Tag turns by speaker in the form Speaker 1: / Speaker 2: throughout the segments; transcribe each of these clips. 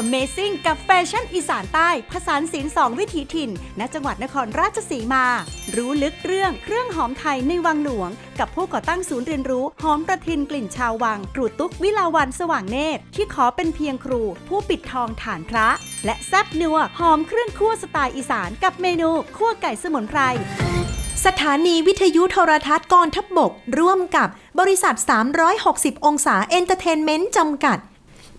Speaker 1: Amazing กับแฟชั่นอีสานใต้ ผสานศิลป์สองวิถีถิ่น ณ จังหวัดนครราชสีมา รู้ลึกเรื่องเครื่องหอมไทยในวังหลวง กับผู้ก่อตั้งศูนย์เรียนรู้ หอมประทินกลิ่นชาววังครูตุ๊กวิลาวันสว่างเนตร ที่ขอเป็นเพียงครู ผู้ปิดทองฐานพระ และแซ่บนัวหอมเครื่องคั่วสไตล์อีสานกับเมนูคั่วไก่สมุนไพร
Speaker 2: สถานีวิทยุโทรทัศน์กองทัพบบก ร่วมกับบริษัท 360 องศาเอนเตอร์เทนเมนต์จำกัด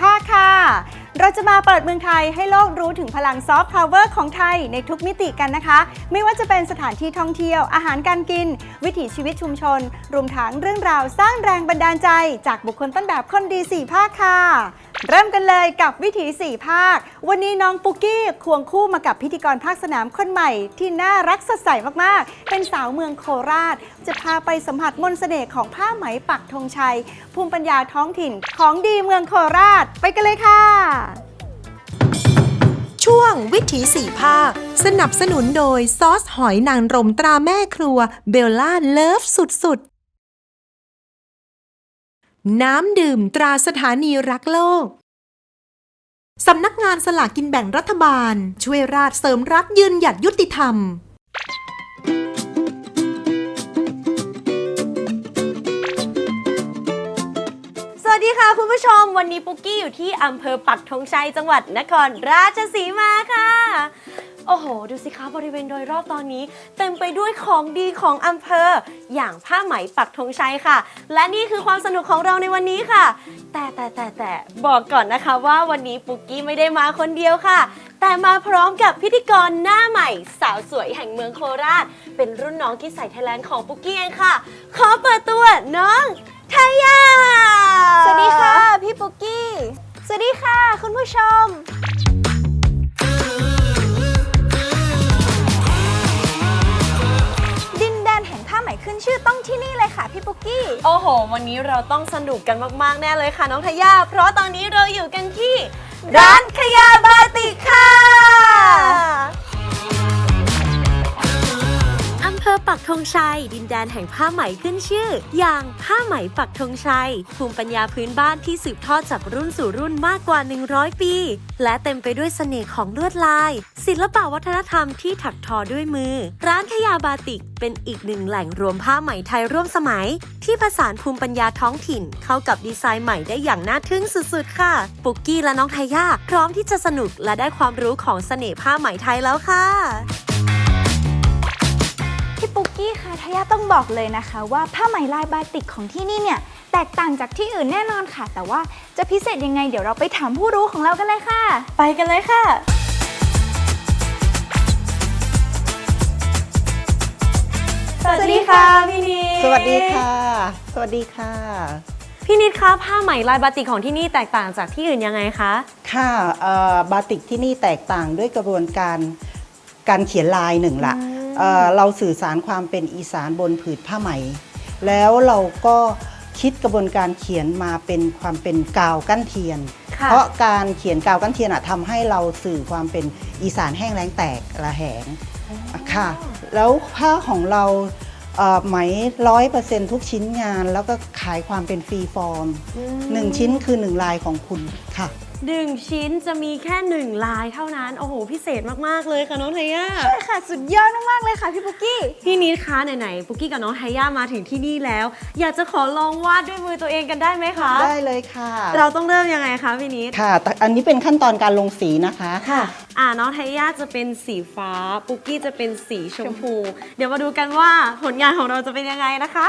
Speaker 1: ภาคค่ะ เราจะมาเปิดเมืองไทยให้โลกรู้ถึงพลังซอฟต์พาวเวอร์ของไทยในทุกมิติกันนะคะ ไม่ว่าจะเป็นสถานที่ท่องเที่ยวอาหารการกิน วิถีชีวิตชุมชน รวมทั้งเรื่องราวสร้างแรงบันดาลใจ จากบุคคลต้นแบบคนดีสี่ภาคค่ะ เริ่มกันเลยกับวิถี4ภาค วันนี้น้องปุกกี้ควงคู่มากับพิธีกรภาคสนามคนใหม่ ที่น่ารักสดใสมากๆ เป็นสาวเมืองโคราช จะพาไปสัมผัสมนต์เสน่ห์ของผ้าไหมปักธงชัย ภูมิปัญญาท้องถิ่นของดีเมืองโคราช ไปกันเลยค่ะ
Speaker 2: ช่วงวิถีสี่ภาค สนับสนุนโดยซอสหอยนางรมตราแม่ครัวเบลล่าเลิฟสุดๆ น้ำดื่มตราสถานีรักโลก สำนักงานสลากกินแบ่งรัฐบาล ช่วยราชเสริมรักยืนหยัดยุติธรรม
Speaker 3: สวัสดีค่ะคุณผู้ชม วันนี้ปุ๊กกี้อยู่ที่อำเภอปักธงชัยจังหวัดนครราชสีมาค่ะ โอ้โห ดูสิคะบริเวณโดยรอบตอนนี้ เต็มไปด้วยของดีของอำเภอ อย่างผ้าไหมปักธงชัยค่ะ และนี่คือความสนุกของเราในวันนี้ค่ะ แต่แต่แต่แต่บอกก่อนนะคะว่าวันนี้ปุกกี้ไม่ได้มาคนเดียวค่ะ แต่มาพร้อมกับพิธีกรหน้าใหม่ สาวสวยแห่งเมืองโคราช เป็นรุ่นน้องที่ใส่ไทยแลนด์ของปุกกี้เองค่ะ ขอเปิดตัวน้องทายา
Speaker 4: สวัสดีค่ะ พี่ปุกกี้ สวัสดีค่ะ คุณผู้ชม ขึ้นชื่อต้องที่นี่เลยค่ะพี่ปุกกี้
Speaker 3: โอ้โห วันนี้เราต้องสนุกกันมากๆ แน่เลยค่ะน้องทายา เพราะตอนนี้เราอยู่กันที่ ร้านขยาบาติกค่ะ ภอปักธงชัย ดินแดนแห่งผ้าไหมขึ้นชื่อ อย่างผ้าไหมปักธงชัย ภูมิปัญญาพื้นบ้านที่สืบทอดจากรุ่นสู่รุ่นมากกว่า 100 ปี และเต็มไปด้วยเสน่ห์ของลวดลาย ศิลปวัฒนธรรมที่ถักทอด้วยมือ ร้านขยาบาติกเป็นอีกหนึ่งแหล่งรวมผ้าไหมไทยร่วมสมัย ที่ผสานภูมิปัญญาท้องถิ่น เข้ากับดีไซน์ใหม่ได้อย่างน่าทึ่งสุดๆค่ะ ปุกกี้และน้องไทยาพร้อมที่จะสนุกและได้ความรู้ของเสน่ห์ผ้าไหมไทยแล้วค่ะ
Speaker 4: พี่ปุกกี้ค่ะทายาต้องบอกเลยนะคะ ว่าผ้าไหมลายบาติกของที่นี่เนี่ย แตกต่างจากที่อื่นแน่นอนค่ะ แต่ว่าจะพิเศษยังไงเดี๋ยวเราไปถามผู้รู้ของเรากันเลยค่ะ
Speaker 3: ไปกันเลยค่ะ สวัสดีค่ะพี่นิด
Speaker 5: สวัสดีค่ะ สวัสดีค่ะ
Speaker 3: พี่นิดคะผ้าไหมลายบาติกของที่นี่แตกต่างจากที่อื่นยังไงคะ
Speaker 5: ค่ะเอ่อบาติกที่นี่แตกต่างด้วยกระบวนการการเขียนลายหนึ่งละเอ่อ เราสื่อสารความเป็นอีสานบนผืนผ้าไหม แล้วเราก็คิดกระบวนการเขียนมาเป็นความเป็นกาวกั้นเทียน
Speaker 3: ค่ะ
Speaker 5: เพราะการเขียนกาวกั้นเทียนอะทำให้เราสื่อความเป็นอีสานแห้งแล้งแตกระแหง ค่ะ แล้วผ้าของเราเอ่อไหมร้อยเปอร์เซ็นทุกชิ้นงาน แล้วก็ขายความเป็นฟรีฟอร์มหนึ่งชิ้นคือหนึ่งลายของคุณค่ะ
Speaker 3: หนึ่งชิ้นจะมีแค่หนึ่งลายเท่านั้น โอ้โห พิเศษมาก ๆ เลยค่ะน้องไทย่า
Speaker 4: ใช่ค่ะ สุดยอดมาก ๆ เลยค่ะพี่ปุกกี้
Speaker 3: พี่นิดคะไหน ๆ ปุกกี้กับน้องไทย่ามาถึงที่นี่แล้ว อยากจะขอลองวาดด้วยมือตัวเองกันได้ไหมคะ
Speaker 5: ได้เลยค่ะ
Speaker 3: เราต้องเริ่มยังไงคะพี่นิด
Speaker 5: ค่ะแต่อันนี้เป็นขั้นตอนการลงสีนะคะ
Speaker 3: ค่ะอ่าน้องไทย่าจะเป็นสีฟ้า ปุกกี้จะเป็นสีชมพู เดี๋ยวมาดูกันว่าผลงานของเราจะเป็นยังไงนะคะ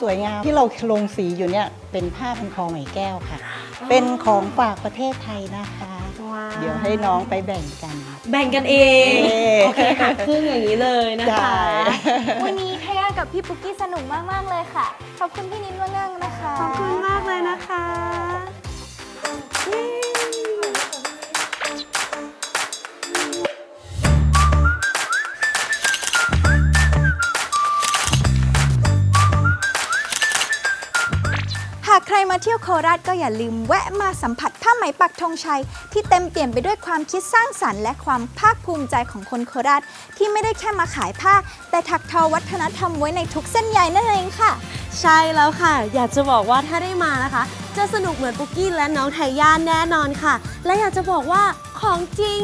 Speaker 5: สวยงามที่เราลงสีอยู่เนี่ยเป็นผ้าพันคอไหมแก้วค่ะ เป็นของฝากประเทศไทยนะคะ
Speaker 3: ว้าว
Speaker 5: เดี๋ยวให้น้องไปแบ่งกัน
Speaker 3: แบ่งกันเอง
Speaker 5: เย้
Speaker 3: โอเคค่ะครึ่งอย่างนี้เลยนะคะ
Speaker 5: ได้
Speaker 4: วันนี้ทายากับพี่ปุ๊กกี้สนุกมาก ๆ เลยค่ะ ขอบคุณพี่นิดมากๆนะคะ
Speaker 1: ขอบคุณมากเลยนะคะ
Speaker 4: ห มาเที่ยวโคราชก็อย่าลืมแวะมาสัมผัสผ้าไหมปักธงชัย ที่เต็มเปี่ยมไปด้วยความคิดสร้างสรรค์และความภาคภูมิใจของคนโคราช ที่ไม่ได้แค่มาขายผ้า แต่ถักทอวัฒนธรรมไว้ในทุกเส้นใยนั่นเองค่ะ
Speaker 3: ใช่แล้วค่ะ อยากจะบอกว่าถ้าได้มานะคะ จะสนุกเหมือนปุกกี้และน้องไทย่าแน่นอนค่ะ และอยากจะบอกว่าของจริง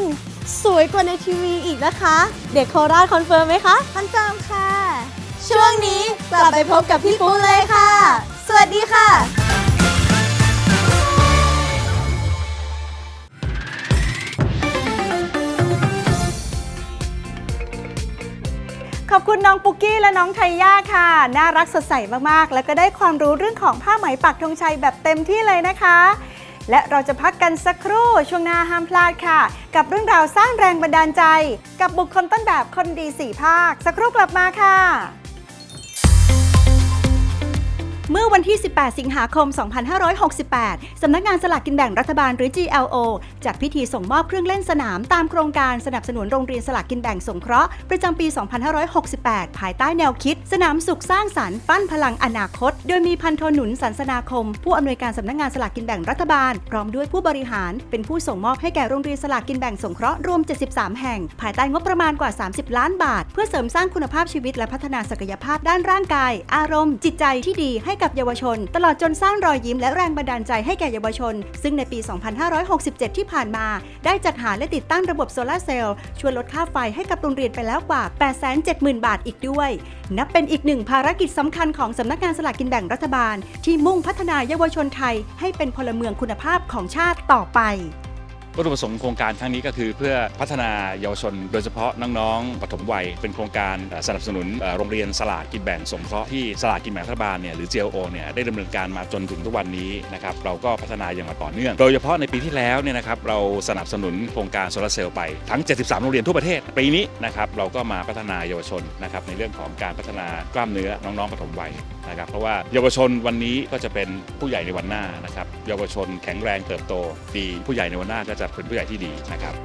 Speaker 3: สวยกว่าในทีวีอีกนะคะ เด็กโคราชคอนเฟิร์มไหมคะ
Speaker 4: คอนเฟิร์มค่ะ
Speaker 3: ช่วงนี้กลับไปพบกับพี่ปูเลยค่ะ
Speaker 4: สวัสดีค่ะ
Speaker 1: อบคุณน้องปุกกี้และน้องไทย่าค่ะ น่ารักสดใสมากๆ แล้วก็ได้ความรู้เรื่องของผ้าไหมปักธงชัยแบบเต็มที่เลยนะคะ และเราจะพักกันสักครู่ช่วงหน้าห้ามพลาดค่ะ กับเรื่องราวสร้างแรงบันดาลใจ กับบุคคลต้นแบบคนดีสี่ภาค สักครู่กลับมาค่ะ เมื่อวันที่ 18 สิงหาคม 2568 สำนักงานสลากกินแบ่งรัฐบาลหรือ GLO จัดพิธีส่งมอบเครื่องเล่นสนามตามโครงการสนับสนุนโรงเรียนสลากกินแบ่งสงเคราะห์ประจำปี 2568 ภายใต้แนวคิด สนามสุขสร้างสรรค์ปั้นพลังอนาคต โดยมีพันโทหนุนสันสนาคม ผู้อำนวยการสำนักงานสลากกินแบ่งรัฐบาล พร้อมด้วยผู้บริหาร เป็นผู้ส่งมอบให้แก่โรงเรียนสลากกินแบ่งสงเคราะห์รวม 73 แห่ง ภายใต้งบประมาณกว่า 30 ล้านบาท เพื่อเสริมสร้างคุณภาพชีวิตและพัฒนาศักยภาพด้านร่างกาย อารมณ์ จิตใจที่ดีให้กับเยาวชน ตลอดจนสร้างรอยยิ้มและแรงบันดาลใจให้แก่เยาวชน ซึ่งในปี 2567 ที่ผ่านมา ได้จัดหาและติดตั้งระบบโซลาร์เซลล์ช่วยลดค่าไฟให้กับโรงเรียนไปแล้วกว่า 870,000 บาทอีกด้วย นับเป็นอีกหนึ่งภารกิจสำคัญของสำนักงานสลากกินแบ่งรัฐบาล ที่มุ่งพัฒนาเยาวชนไทย ให้เป็นพลเมืองคุณภาพของชาติต่อไป
Speaker 6: วัตถุประสงค์โครงการครั้งนี้ก็คือเพื่อพัฒนาเยาวชน โดยเฉพาะน้องๆปฐมวัย เป็นโครงการสนับสนุนโรงเรียนสลากกินแบ่งสงเคราะห์ที่สลากกินแบ่งรัฐบาลเนี่ยหรือ GLO เนี่ยได้ดำเนินการมาจนถึงทุกวันนี้นะครับเราก็พัฒนาอย่างต่อเนื่อง โดยเฉพาะในปีที่แล้วเนี่ยนะครับเราสนับสนุนโครงการโซลาร์เซลล์ไปทั้ง 73 โรงเรียนทั่วประเทศปีนี้นะครับเราก็มาพัฒนาเยาวชนนะครับในเรื่องของการพัฒนากล้ามเนื้อน้องๆปฐมวัยนะครับเพราะว่าเยาวชนวันนี้ก็จะเป็นผู้ใหญ่ในวันหน้านะครับเยาวชนแข็งแรงเติบโตดีผู้ใหญ่ในวันหน้าก็จะเป็นผู้ใหญ่ที่ดีนะครับ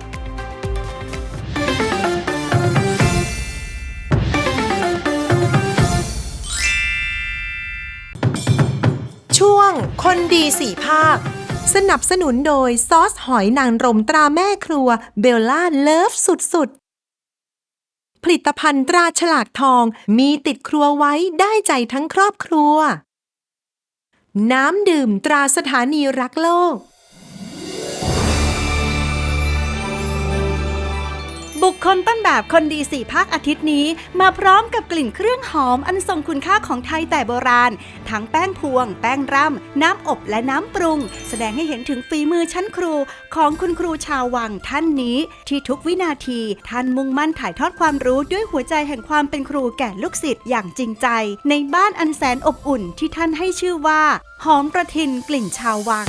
Speaker 2: ช่วงคนดีสี่ภาค สนับสนุนโดยซอสหอยนางรมตราแม่ครัวเบลล่าเลิฟสุดๆ ผลิตภัณฑ์ตราฉลากทองมีติดครัวไว้ได้ใจทั้งครอบครัว น้ำดื่มตราสถานีรักโลก
Speaker 1: บุคคลต้นแบบคนดีสี่ภาคอาทิตย์นี้ มาพร้อมกับกลิ่นเครื่องหอมอันทรงคุณค่าของไทยแต่โบราณ ทั้งแป้งพวง แป้งร่ำ น้ำอบและน้ำปรุง แสดงให้เห็นถึงฝีมือชั้นครูของคุณครูชาววังท่านนี้ ที่ทุกวินาทีท่านมุ่งมั่นถ่ายทอดความรู้ด้วยหัวใจแห่งความเป็นครูแก่ลูกศิษย์อย่างจริงใจ ในบ้านอันแสนอบอุ่นที่ท่านให้ชื่อว่า หอมประทินกลิ่นชาววัง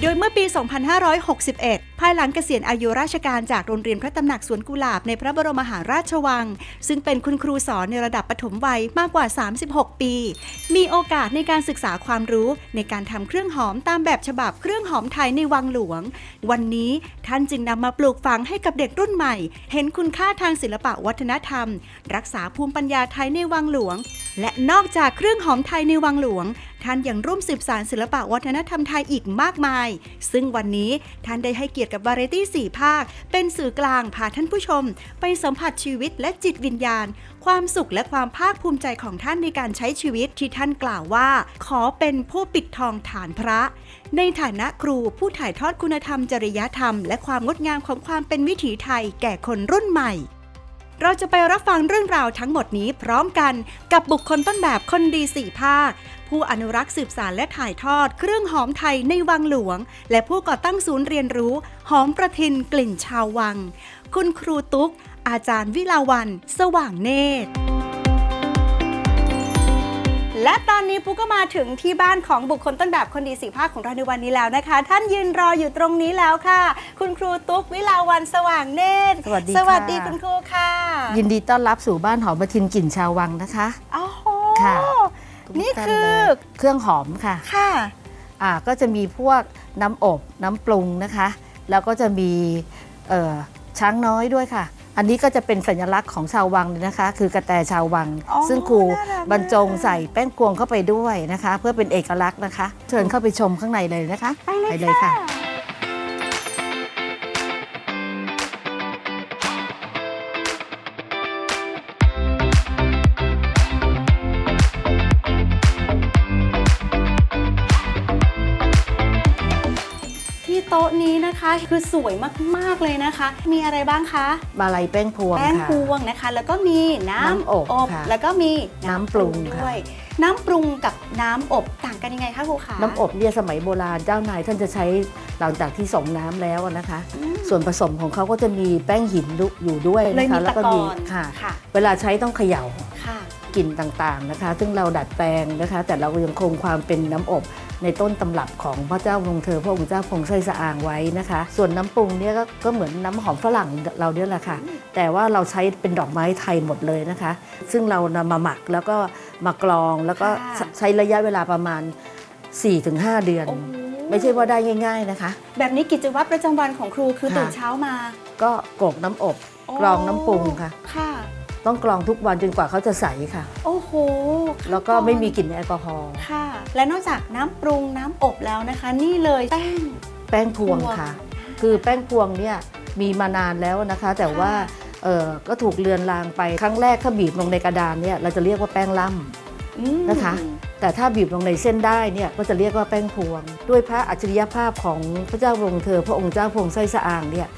Speaker 1: โดยเมื่อปี 2561 ภายหลังเกษียณอายุราชการจากโรงเรียนพระตำหนักสวนกุหลาบในพระบรมมหาราชวัง ซึ่งเป็นคุณครูสอนในระดับปฐมวัยมากกว่า 36 ปี มีโอกาสในการศึกษาความรู้ในการทำเครื่องหอมตามแบบฉบับเครื่องหอมไทยในวังหลวง วันนี้ท่านจึงนำมาปลูกฝังให้กับเด็กรุ่นใหม่ เห็นคุณค่าทางศิลปะวัฒนธรรม รักษาภูมิปัญญาไทยในวังหลวง และนอกจากเครื่องหอมไทยในวังหลวง ท่านยังร่วมสืบสานศิลปะวัฒนธรรมไทยอีกมากมาย ซึ่งวันนี้ท่านได้ให้เกียรติกับวาไรตี้สี่ภาค เป็นสื่อกลางพาท่านผู้ชม ไปสัมผัสชีวิตและจิตวิญญาณ ความสุขและความภาคภูมิใจของท่านในการใช้ชีวิตที่ท่านกล่าวว่า ขอเป็นผู้ปิดทองฐานพระ ในฐานะครูผู้ถ่ายทอดคุณธรรมจริยธรรม และความงดงามของความเป็นวิถีไทยแก่คนรุ่นใหม่เราจะไปรับฟังเรื่องราวทั้งหมดนี้พร้อมกันกับบุคคลต้นแบบคนดีสี่ภาค ผู้อนุรักษ์สืบสารและถ่ายทอด เครื่องหอมไทยในวังหลวง และผู้ก่อตั้งศูนย์เรียนรู้ หอมประทินกลิ่นชาววัง คุณครูตุ๊ก อาจารย์วิลาวันสว่างเนตร และตอนนี้ปุ๊กก็มาถึงที่บ้านของบุคคลต้นแบบคนดีสีภาคของเราในวันนี้แล้วนะคะ ท่านยืนรออยู่ตรงนี้แล้วค่ะ คุณครูตุ๊กวิลาวันสว่างเนตร
Speaker 7: สวัสดี
Speaker 1: สวัสดี
Speaker 7: ค่ะ
Speaker 1: คุณครูค่ะ
Speaker 7: ยินดีต้อนรับสู่บ้านหอมประทินกลิ่นชาววังนะคะ
Speaker 1: โอ้โห
Speaker 7: ค่ะ
Speaker 1: นี่
Speaker 7: ทุกท่า
Speaker 1: คือ
Speaker 7: เลยเครื่องหอมค่ะ
Speaker 1: ค่ะ
Speaker 7: อ่าก็จะมีพวกน้ำอบน้ำปรุงนะคะ แล้วก็จะมีเอ่อช้างน้อยด้วยค่ะ อันนี้ก็จะเป็นสัญลักษณ์ของชาววังเลยนะคะ คือกระแตชาววัง
Speaker 1: อ๋อ
Speaker 7: ซึ่งครู
Speaker 1: น่ารัก
Speaker 7: บรรจง
Speaker 1: มาก
Speaker 7: ใส่แป้งกวงเข้าไปด้วยนะคะ เพื่อเป็นเอกลักษณ์นะคะ เชิญเข้าไปชมข้างในเลยนะคะ
Speaker 1: ไปเลยค่ะ คะคือสวยมากๆเลยนะคะ มีอะไรบ้างคะ
Speaker 7: มาลัยแป้งพวง
Speaker 1: แป้ง
Speaker 7: ค่ะ
Speaker 1: พวงนะคะ แล้วก็มีน้ำ
Speaker 7: น้ำอบค่ะ
Speaker 1: แล้วก็มี
Speaker 7: น้ำปรุงค่ะ
Speaker 1: ด้วยน้ำปรุงกับน้ำอบต่างกันยังไงคะครูคะ
Speaker 7: น้ำอบเนี่ยสมัยโบราณเจ้านายท่านจะใช้หลังจากที่ส่งน้ำแล้วนะคะ ส่วนผสมของเขาก็จะมีแป้งหินอยู่ด้วย
Speaker 1: เลย
Speaker 7: นะ
Speaker 1: มี
Speaker 7: คะแล้วก็มี
Speaker 1: ตะกอน
Speaker 7: ค่ะ
Speaker 1: ค่ะ
Speaker 7: เวลาใช้ต้องเขย่า
Speaker 1: ค่ะ
Speaker 7: กลิ่นต่างๆนะคะ ซึ่งเราดัดแปลงนะคะ แต่เรายังคงความเป็นน้ำอบ ในต้นตำรับของพระเจ้าวงเธอพระองค์เจ้าพงไส้สะอางไว้นะคะ ส่วนน้ำปรุงเนี่ยก็ก็เหมือนน้ำหอมฝรั่งเราเนี่ยแหละค่ะ แต่ว่าเราใช้เป็นดอกไม้ไทยหมดเลยนะคะ ซึ่งเรานำมาหมักแล้วก็มากรองแล้วก็
Speaker 1: ค่ะ
Speaker 7: ใช้ระยะเวลาประมาณ 4-5 เดือน
Speaker 1: โอ้โห
Speaker 7: ไม่ใช่ว่าได้ง่าย ๆนะคะ
Speaker 1: แบบนี้กิจวัตรประจำวันของครูคือ
Speaker 7: ค่ะ
Speaker 1: ตื่นเช้ามา
Speaker 7: ก็โกรกน้ำอบกรองน้ำปรุงค่ะ
Speaker 1: ค่ะ
Speaker 7: ต้องกรองทุกวันจนกว่าเขาจะใสค่ะ
Speaker 1: โอ้โห
Speaker 7: แล้วก็ไม่มีกลิ่นแอลกอฮอล์
Speaker 1: ค่ะ และนอกจากน้ำปรุงน้ำอบแล้วนะคะ นี่เลยแป้ง
Speaker 7: แป้งพวง
Speaker 1: พวง
Speaker 7: ค่ะ คือแป้งพวงเนี่ยมีมานานแล้วนะคะ แต่ว่าเออก็ถูกเลือนลางไปครั้งแรกถ้าบีบลงในกระดานเนี่ยเราจะเรียกว่าแป้งล่ำ
Speaker 1: อืม
Speaker 7: นะคะ แต่ถ้าบีบลงในเส้นได้เนี่ยก็จะเรียกว่าแป้งพวง ด้วยพระอัจฉริยภาพของพระเจ้าวงเธอพระองค์เจ้าพงไส้สะอางเนี่ย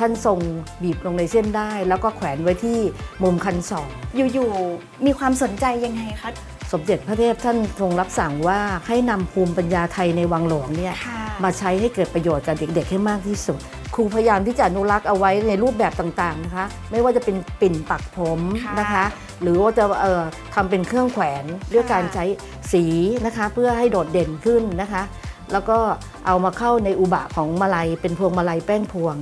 Speaker 7: ท่านทรงบีบลงในเส้นได้ แล้วก็แขวนไว้ที่มุมคันศอก
Speaker 1: อยู่ๆมีความสนใจยังไงคะ
Speaker 7: สมเด็จพระเทพท่านทรงรับสั่งว่าให้นำภูมิปัญญาไทยในวังหลวงเนี่ย
Speaker 1: ค่ะ
Speaker 7: มาใช้ให้เกิดประโยชน์กับเด็กๆให้มากที่สุด ครูพยายามที่จะอนุรักษ์เอาไว้ในรูปแบบต่างๆนะคะ ไม่ว่าจะเป็นปิ่นปักผมนะคะ หรือว่าจะเอ่อทำเป็นเครื่องแขวนด้วยการใช้สีนะคะเพื่อให้โดดเด่นขึ้นนะคะ แล้วก็เอามาเข้าในอุบะของมาลัยเป็นพวงมาลัยแป้งพวง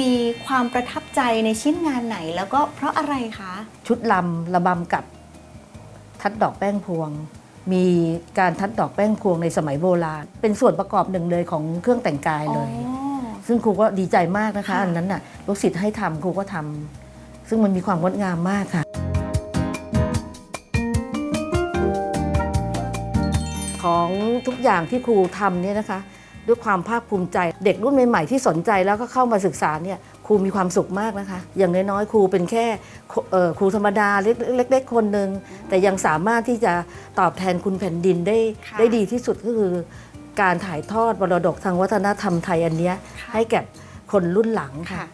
Speaker 1: มีความประทับใจในชิ้นงานไหนแล้วก็เพราะอะไรคะ
Speaker 7: ชุดลำระบำกับทัดดอกแป้งพวง มีการทัดดอกแป้งพวงในสมัยโบราณ เป็นส่วนประกอบหนึ่งเลยของเครื่องแต่งกายเลย
Speaker 1: อ๋อ
Speaker 7: ซึ่งครูก็ดีใจมากนะคะ
Speaker 1: ค่ะ
Speaker 7: อันนั้นน่ะลูกศิษย์ให้ทำครูก็ทำซึ่งมันมีความงดงามมากค่ะ ของทุกอย่างที่ครูทำเนี่ยนะคะ ด้วยความภาคภูมิใจ เด็กรุ่นใหม่ๆที่สนใจแล้วก็เข้ามาศึกษาเนี่ยครูมีความสุขมากนะคะ อย่างน้อยๆครูเป็นแค่เอ่อครูธรรมดาเล็กๆคนหนึ่งแต่ยังสามารถที่จะตอบแทนคุณแผ่นดินได้
Speaker 1: ค่ะ
Speaker 7: ได้ดีที่สุดก็คือการถ่ายทอดมรดกทางวัฒนธรรมไทยอันเนี้ย
Speaker 1: ค่ะ
Speaker 7: ให้แก่คนรุ่นหลังค่ะ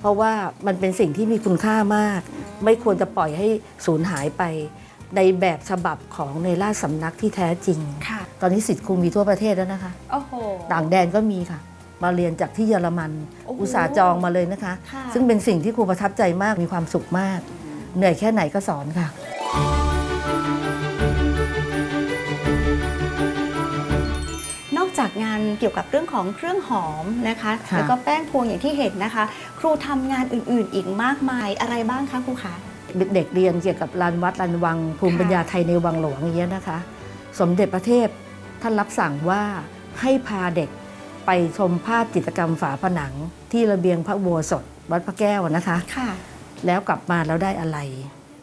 Speaker 7: เพราะว่ามันเป็นสิ่งที่มีคุณค่ามาก ไม่ควรจะปล่อยให้สูญหายไป ในแบบฉบับของในราชสำนักที่แท้จริง
Speaker 1: ค่ะ
Speaker 7: ตอนนี้สิทธิ์ครูมีทั่วประเทศแล้วนะคะ
Speaker 1: โอ้โห
Speaker 7: ต่างแดนก็มีค่ะ มาเรียนจากที่เยอรมัน
Speaker 1: โอ้โห
Speaker 7: อุตสาห์จองมาเลยนะคะ
Speaker 1: ค่ะ
Speaker 7: ซึ่งเป็นสิ่งที่ครูประทับใจมากมีความสุขมาก เหนื่อยแค่ไหนก็สอนค่ะ
Speaker 1: นอกจากงานเกี่ยวกับเรื่องของเครื่องหอมนะคะ
Speaker 7: ค่ะ
Speaker 1: แล้วก็แป้งพวงอย่างที่เห็นนะคะ ครูทำงานอื่นๆ อีกมากมายอะไรบ้างคะครูคะ
Speaker 7: เด็กๆเรียนเกี่ยวกับลานวัดลานวัง ภูมิ
Speaker 1: ค่ะ
Speaker 7: ปัญญาไทยในวังหลวงอย่างเงี้ยนะคะ สมเด็จพระเทพท่านรับสั่งว่าให้พาเด็กไปชมภาพจิตรกรรมฝาผนังที่ระเบียงพระอุโบสถวัดพระแก้วนะคะ
Speaker 1: ค่ะ
Speaker 7: แล้วกลับมาแล้วได้อะไร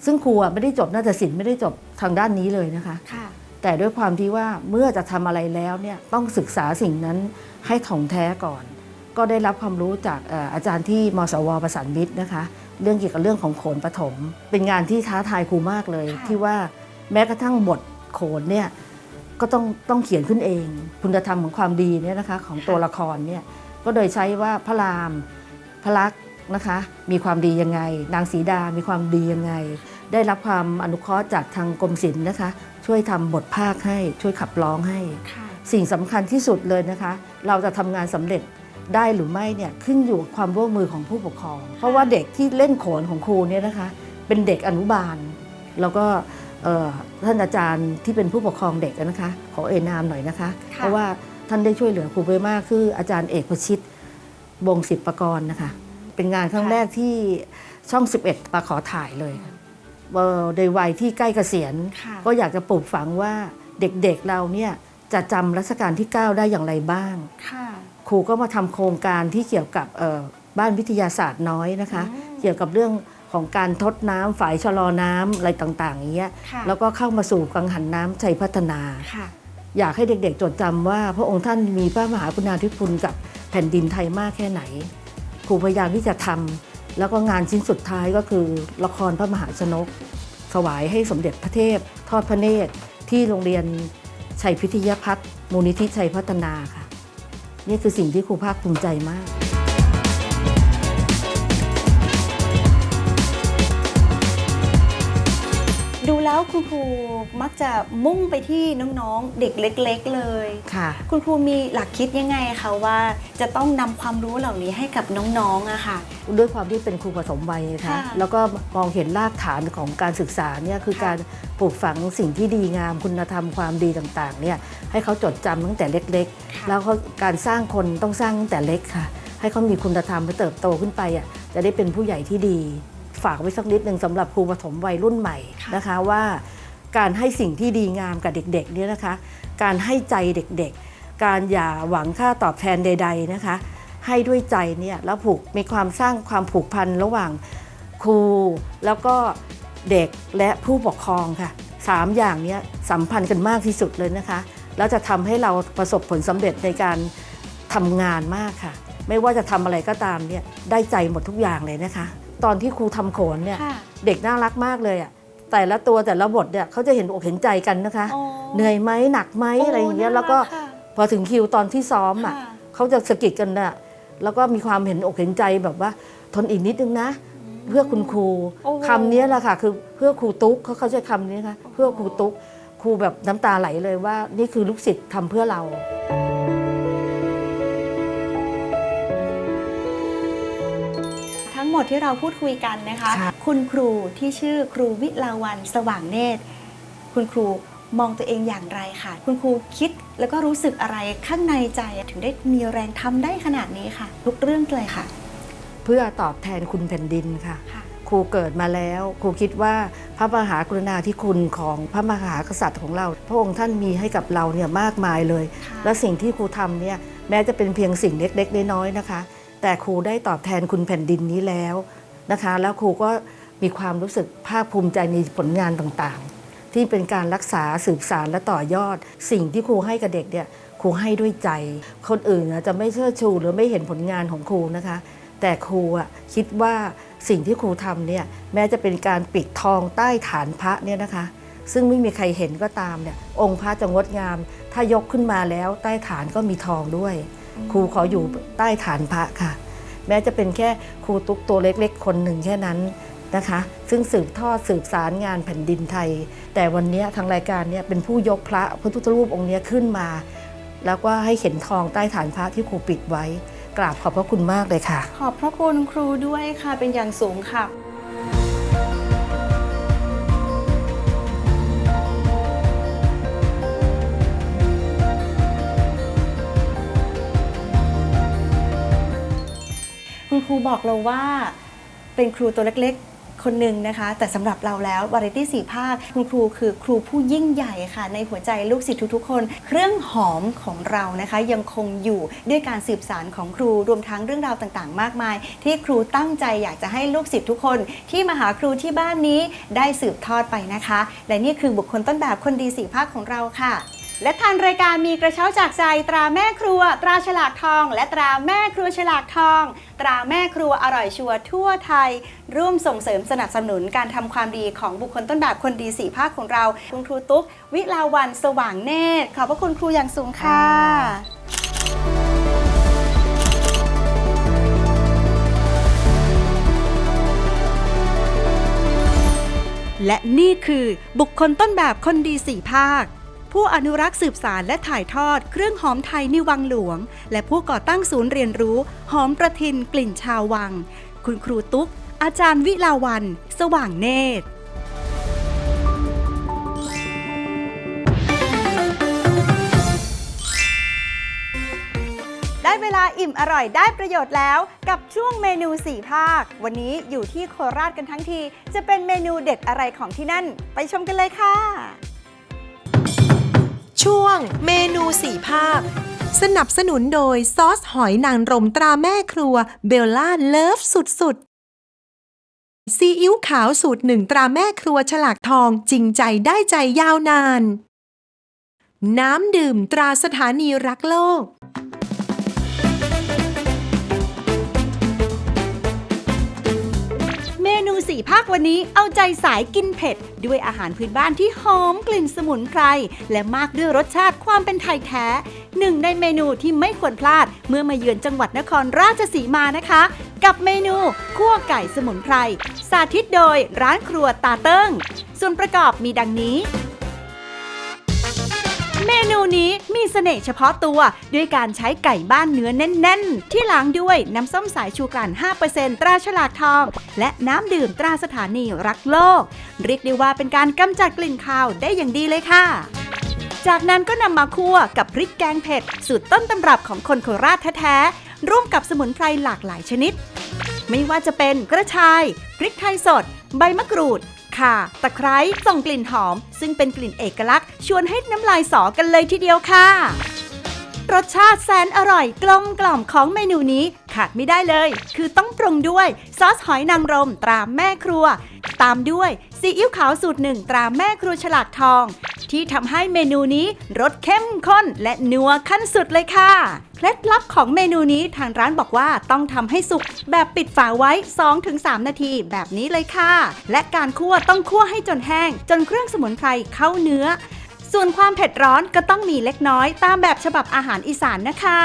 Speaker 7: ซึ่งครูอะไม่ได้จบนาฏศิลป์ไม่ได้จบทางด้านนี้เลยนะคะ
Speaker 1: ค่ะ
Speaker 7: แต่ด้วยความที่ว่าเมื่อจะทำอะไรแล้วเนี่ยต้องศึกษาสิ่งนั้นให้ถ่องแท้ก่อน ก็ได้รับความรู้จากเอ่ออาจารย์ที่มสวประสานมิตรนะคะ เรื่องเกี่ยวกับเรื่องของโขนปฐมเป็นงานที่ท้าทายครูมากเลย
Speaker 1: ค่ะ
Speaker 7: ที่ว่าแม้กระทั่งบทโขนเนี่ยก็ต้องต้องเขียนขึ้นเอง คุณธรรมของความดีเนี่ยนะคะของตัวละครเนี่ยก็โดยใช้ว่าพระรามพระลักษณ์นะคะมีความดียังไง นางสีดา มีความดียังไง ได้รับความอนุเคราะห์จากทางกรมศิลป์นะคะ ช่วยทำบทภาคให้ช่วยขับร้องให้
Speaker 1: ค่ะ
Speaker 7: สิ่งสำคัญที่สุดเลยนะคะ เราจะทำงานสำเร็จ ได้หรือไม่เนี่ยขึ้นอยู่กับความร่วมมือของผู้ปกครอง เพราะว่าเด็กที่เล่นโขนของครูเนี่ยนะคะเป็นเด็กอนุบาล แล้วก็เอ่อท่านอาจารย์ที่เป็นผู้ปกครองเด็กนะคะ ขอเอ่ยนามหน่อยนะคะ
Speaker 1: ค่ะ
Speaker 7: เพราะว่าท่านได้ช่วยเหลือครูไปมากคืออาจารย์เอกประชิตวงศิษย์ประกรณ์นะคะ เป็นงานครั้งแรกที่ช่อง 11มาขอถ่ายเลยเอ่อในวัยที่ใกล้เกษียณ
Speaker 1: ค่ะ
Speaker 7: ก็อยากจะปลูกฝังว่าเด็กๆเราเนี่ยจะจำรัชกาลที่ 9 ได้อย่างไรบ้าง
Speaker 1: ค่ะ
Speaker 7: ค รูก็มาทำโครงการที่เกี่ยวกับเอ่อบ้านวิทยาศาสตร์น้อยนะคะ เกี่ยวกับเรื่องของการทดน้ำฝายชะลอน้ำอะไรต่างๆอย่างเงี้ย
Speaker 1: ค่ะ
Speaker 7: แล้วก็เข้ามาสู่กังหันน้ำชัยพัฒนา
Speaker 1: ค่ะ
Speaker 7: อยากให้เด็กๆจดจำว่า พระองค์ท่านมีพระมหากรุณาธิคุณกับแผ่นดินไทยมากแค่ไหนครูพยายามที่จะทำแล้วก็งานชิ้นสุดท้ายก็คือละครพระมหาชนกถวายให้สมเด็จพระเทพ ทอดพระเนตรที่โรงเรียนชัยพิทยพัฒน์มูลนิธิชัยพัฒนาค่ะ นี่คือสิ่งที่ครูภาคภูมิใจมาก
Speaker 1: ดูแล้วคุณครูมักจะมุ่งไปที่น้องๆ เด็กเล็ก ๆ เลย
Speaker 7: ค่ะ
Speaker 1: คุณครูมีหลักคิดยังไงคะว่าจะต้องนำความรู้เหล่านี้ให้กับน้องๆอะค่ะ
Speaker 7: ด้วยความที่เป็นครูผสมวัยนะคะ
Speaker 1: ค่ะ
Speaker 7: แล้วก็มองเห็นรากฐานของการศึกษาเนี่ยคือ
Speaker 1: ค่ะ
Speaker 7: การปลูกฝังสิ่งที่ดีงามคุณธรรมความดีต่างๆเนี่ยให้เขาจดจำตั้งแต่เล็ก
Speaker 1: ค่ะ
Speaker 7: ๆแล้วเขาการสร้างคนต้องสร้างตั้งแต่เล็กค่ะ ให้เขามีคุณธรรมไปเติบโตขึ้นไปอะจะได้เป็นผู้ใหญ่ที่ดี ฝากไว้สักนิดหนึ่งสำหรับครูปฐมวัยรุ่นใหม่นะคะว่าการให้สิ่งที่ดีงามกับเด็กๆเนี่ยนะคะ การให้ใจเด็กๆ การอย่าหวังค่าตอบแทนใด ๆนะคะ ให้ด้วยใจเนี่ยแล้วผูกมีความสร้างความผูกพันระหว่างครู แล้วก็เด็กและผู้ปกครองค่ะสามอย่างเนี้ยสัมพันธ์กันมากที่สุดเลยนะคะ แล้วจะทำให้เราประสบผลสำเร็จในการทำงานมากค่ะ ไม่ว่าจะทำอะไรก็ตามเนี่ยได้ใจหมดทุกอย่างเลยนะคะ ตอนที่ครูทำโขนเนี่ย
Speaker 1: ค่ะ
Speaker 7: เด็กน่ารักมากเลยอะแต่ละตัวแต่ละบทเนี่ยเขาจะเห็นอกเห็นใจกันนะคะ
Speaker 1: อ๋อ
Speaker 7: เหนื่อยไหมหนักไหมอะไรอย่างเงี้ย
Speaker 1: โน่
Speaker 7: แล้วก็
Speaker 1: รัค่ะ
Speaker 7: พอถึงคิวตอนที่ซ้อมอะ
Speaker 1: ค่ะ
Speaker 7: เขาจะสะกิดกันน่ะแล้วก็มีความเห็นอกเห็นใจแบบว่า ทนอีกนิดนึงนะ เพื่อคุณครู
Speaker 1: โอ้โห
Speaker 7: คำนี้แหละค่ะ คือเพื่อครูตุ๊กเขาเขาใช้คำนี้นะคะเพื่อครูตุ๊กครูแบบน้ำตาไหลเลยว่า นี่คือลูกศิษย์ทำเพื่อเรา
Speaker 1: หมดที่เราพูดคุยกันนะคะ
Speaker 7: ค่ะ
Speaker 1: คุณครูที่ชื่อครูวิลาวันสว่างเนตร คุณครูมองตัวเองอย่างไรค่ะ คุณครูคิดแล้วก็รู้สึกอะไรข้างในใจถึงได้มีแรงทำได้ขนาดนี้ค่ะ ทุกเรื่องเลยค่ะ
Speaker 7: เพื่อตอบแทนคุณแผ่นดินค่ะ
Speaker 1: ค่ะ
Speaker 7: ครูเกิดมาแล้วครูคิดว่าพระมหากรุณาธิคุณของพระมหากษัตริย์ของเรา พระองค์ท่านมีให้กับเราเนี่ยมากมายเลย
Speaker 1: ค่ะ
Speaker 7: และสิ่งที่ครูทำเนี่ยแม้จะเป็นเพียงสิ่งเล็กๆน้อยๆนะคะ แต่ครูได้ตอบแทนคุณแผ่นดินนี้แล้วนะคะ แล้วครูก็มีความรู้สึกภาคภูมิใจในผลงานต่างๆ ที่เป็นการรักษาสืบสารและต่อยอด สิ่งที่ครูให้กับเด็กเนี่ยครูให้ด้วยใจ คนอื่นจะไม่เชื่อชูหรือไม่เห็นผลงานของครูนะคะ แต่ครูคิดว่าสิ่งที่ครูทำเนี่ยแม้จะเป็นการปิดทองใต้ฐานพระเนี่ยนะคะ ซึ่งไม่มีใครเห็นก็ตามเนี่ยองค์พระจะงดงาม ถ้ายกขึ้นมาแล้วใต้ฐานก็มีทองด้วย ครูขออยู่ใต้ฐานพระค่ะ แม้จะเป็นแค่ครูตุ๊กตัวเล็กๆ คนหนึ่งแค่นั้นนะคะ ซึ่งสืบทอดสืบสารงานแผ่นดินไทย แต่วันนี้ทางรายการเนี่ยเป็นผู้ยกพระพระพุทธรูปองค์นี้ขึ้นมา แล้วก็ให้เห็นทองใต้ฐานพระที่ครูปิดไว้ กราบขอบพระคุณมากเลยค่ะ
Speaker 1: ขอบพระคุณครูด้วยค่ะเป็นอย่างสูงค่ะ คุณครูบอกเราว่า เป็นครูตัวเล็กๆ คนหนึ่งนะคะ แต่สำหรับเราแล้ววาไรตี้สี่ภาค คุณครูคือครูผู้ยิ่งใหญ่ค่ะ ในหัวใจลูกศิษย์ทุกๆคน เครื่องหอมของเรานะคะ ยังคงอยู่ด้วยการสืบสารของครูรวมทั้งเรื่องราวต่างๆ มากมาย ที่ครูตั้งใจอยากจะให้ลูกศิษย์ทุกคน ที่มาหาครูที่บ้านนี้ได้สืบทอดไปนะคะ และนี่คือบุคคลต้นแบบคนดีสี่ภาคของเราค่ะ และทางรายการมีกระเช้าจากใจตราแม่ครัว ตราฉลากทอง และตราแม่ครัวฉลากทอง ตราแม่ครัวอร่อยชัวร์ทั่วไทย ร่วมส่งเสริมสนับสนุนการทำความดีของบุคคลต้นแบบคนดีสี่ภาคของเราคุณครูตุ๊ก วิลาวันสว่างเนตรขอบพระคุณครูอย่างสูงค่ะ และนี่คือบุคคลต้นแบบคนดีสี่ภาค ผู้อนุรักษ์สืบสารและถ่ายทอดเครื่องหอมไทยในวังหลวง และผู้ก่อตั้งศูนย์เรียนรู้ หอมประทินกลิ่นชาววัง คุณครูตุ๊ก อาจารย์วิลาวัน สว่างเนตรได้เวลาอิ่มอร่อยได้ประโยชน์แล้ว กับช่วงเมนู 4 ภาค วันนี้อยู่ที่โคราชกันทั้งที จะเป็นเมนูเด็ดอะไรของที่นั่น ไปชมกันเลยค่ะ
Speaker 2: ช่วงเมนูสี่ภาค สนับสนุนโดยซอสหอยนางรมตราแม่ครัวเบลล่าเลิฟสุดๆ ซีอิ๊วขาวสูตรหนึ่งตราแม่ครัวฉลากทองจริงใจได้ใจยาวนาน น้ำดื่มตราสถานีรักโลก
Speaker 1: ภาควันนี้เอาใจสายกินเผ็ด ด้วยอาหารพื้นบ้านที่หอมกลิ่นสมุนไพร และมากด้วยรสชาติความเป็นไทยแท้ หนึ่งในเมนูที่ไม่ควรพลาด เมื่อมาเยือนจังหวัดนครราชสีมานะคะ กับเมนูคั่วไก่สมุนไพร สาธิตโดยร้านครัวตาเติ้ง ส่วนประกอบมีดังนี้ มนูนี้มีเสน่ห์เฉพาะตัว ด้วยการใช้ไก่บ้านเนื้อแน่น ๆ ที่ล้างด้วยน้ำส้มสายชูกลั่น 5%ตราฉลากทอง และน้ำดื่มตราสถานีรักโลก เรียกได้ว่าเป็นการกำจัดกลิ่นคาวได้อย่างดีเลยค่ะจากนั้นก็นำมาคั่วกับพริกแกงเผ็ด สูตรต้นตำรับของคนโคราชแท้ๆ ร่วมกับสมุนไพรหลากหลายชนิด ไม่ว่าจะเป็นกระชาย พริกไทยสด ใบมะกรูด ข่า ตะไคร้ส่งกลิ่นหอม ซึ่งเป็นกลิ่นเอกลักษณ์ ชวนให้น้ำลายสอกันเลยทีเดียวค่ะ รสชาติแสนอร่อยกลมกล่อมของเมนูนี้ขาดไม่ได้เลย คือต้องปรุงด้วยซอสหอยนางรมตราแม่ครัว ตามด้วยซีอิ๊วขาวสูตรหนึ่งตราแม่ครัวฉลากทอง ที่ทำให้เมนูนี้รสเข้มข้นและนัวขั้นสุดเลยค่ะ เคล็ดลับของเมนูนี้ทางร้านบอกว่าต้องทำให้สุกแบบปิดฝาไว้ 2-3 นาทีแบบนี้เลยค่ะ และการคั่วต้องคั่วให้จนแห้ง จนเครื่องสมุนไพรเข้าเนื้อ ส่วนความเผ็ดร้อนก็ต้องมีเล็กน้อย ตามแบบฉบับอาหารอีสานนะคะ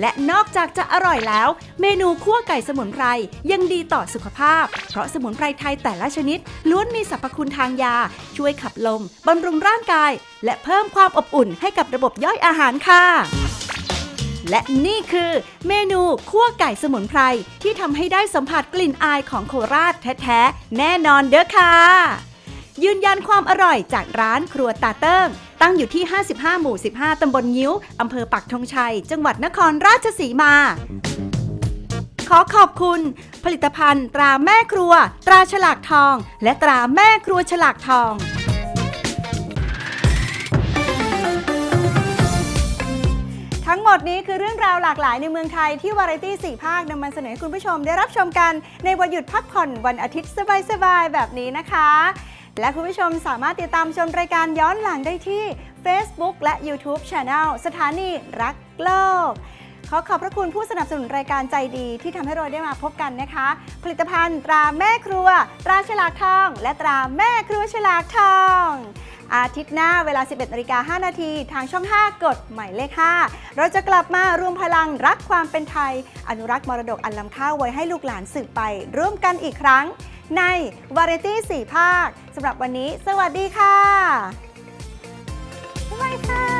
Speaker 1: และนอกจากจะอร่อยแล้ว เมนูคั่วไก่สมุนไพรยังดีต่อสุขภาพ เพราะสมุนไพรไทยแต่ละชนิด ล้วนมีสรรพคุณทางยา ช่วยขับลมบำรุงร่างกาย และเพิ่มความอบอุ่นให้กับระบบย่อยอาหารค่ะ และนี่คือเมนูคั่วไก่สมุนไพร ที่ทำให้ได้สัมผัสกลิ่นอายของโคราชแท้ๆ แน่นอนเด้อค่ะ ยืนยันความอร่อยจากร้านครัวตาเติ้ง ตั้งอยู่ที่ 55 หมู่ 15 ตำบลยิ้ว อำเภอปักธงชัย จังหวัดนครราชสีมา ขอขอบคุณ ผลิตภัณฑ์ตราแม่ครัว ตราฉลากทอง และตราแม่ครัวฉลากทอง ทั้งหมดนี้คือเรื่องราวหลากหลายในเมืองไทยที่วาไรตี้สี่ภาคนำมาเสนอให้คุณผู้ชมได้รับชมกัน ในวันหยุดพักผ่อนวันอาทิตย์สบายๆแบบนี้นะคะ และคุณผู้ชมสามารถติดตามชมรายการย้อนหลังได้ที่ Facebook และ YouTube Channel สถานีรักโลก ขอขอบพระคุณผู้สนับสนุนรายการใจดีที่ทำให้เราได้มาพบกันนะคะ ผลิตภัณฑ์ตราแม่ครัว ตราฉลากทอง และตราแม่ครัวฉลากทอง อาทิตย์หน้าเวลา 11นาฬิกา5นาทีทางช่อง 5 กดหมายเลข5เราจะกลับมารวมพลังรักความเป็นไทย อนุรักษ์มรดกอันล้ำค่าไว้ให้ลูกหลานสืบไป ร่วมกันอีกครั้ง ในวาไรตี้4ภาคสำหรับวันนี้ สวัสดีค่ะบ๊ายบายค่ะ